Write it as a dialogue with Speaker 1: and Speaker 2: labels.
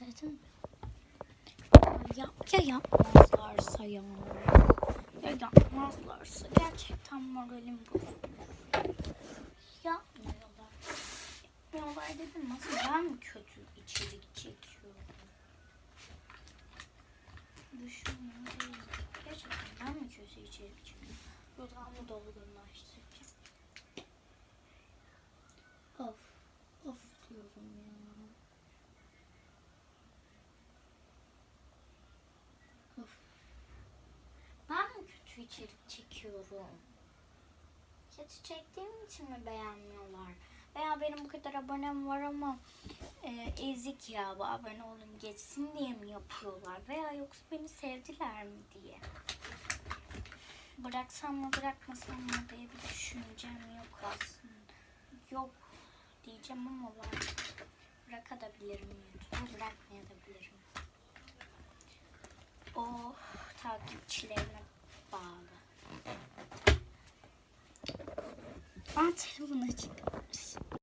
Speaker 1: dedim. Ya, ya yapmazlarsa ya. Ya yapmazlarsa gerçekten moralim bozulur. Yapmıyorlar. Yapmıyorlar dedim. Nasıl ben mi kötü içerik çekiyorum? Düşünüyorum değil. Gerçekten ben mi kötü içerik çekiyorum? Dudağımı dolgunlaştıracağım. Of. Of diyorum ya. Of. Ben mi kötü içerik çekiyorum? Kötü çektiğim için mi beğenmiyorlar? Veya benim bu kadar abonem var ama e, ezik ya bu abone olun geçsin diye mi yapıyorlar? Veya yoksa beni sevdiler mi diye. Bıraksam mı bırakmasam mı diye bir düşüncem yok aslında. Yok diyeceğim ama var. Bırakabilirim YouTube'u bırakmayabilirim. O takipçilerine bağlı. Aa telefon açıkmış.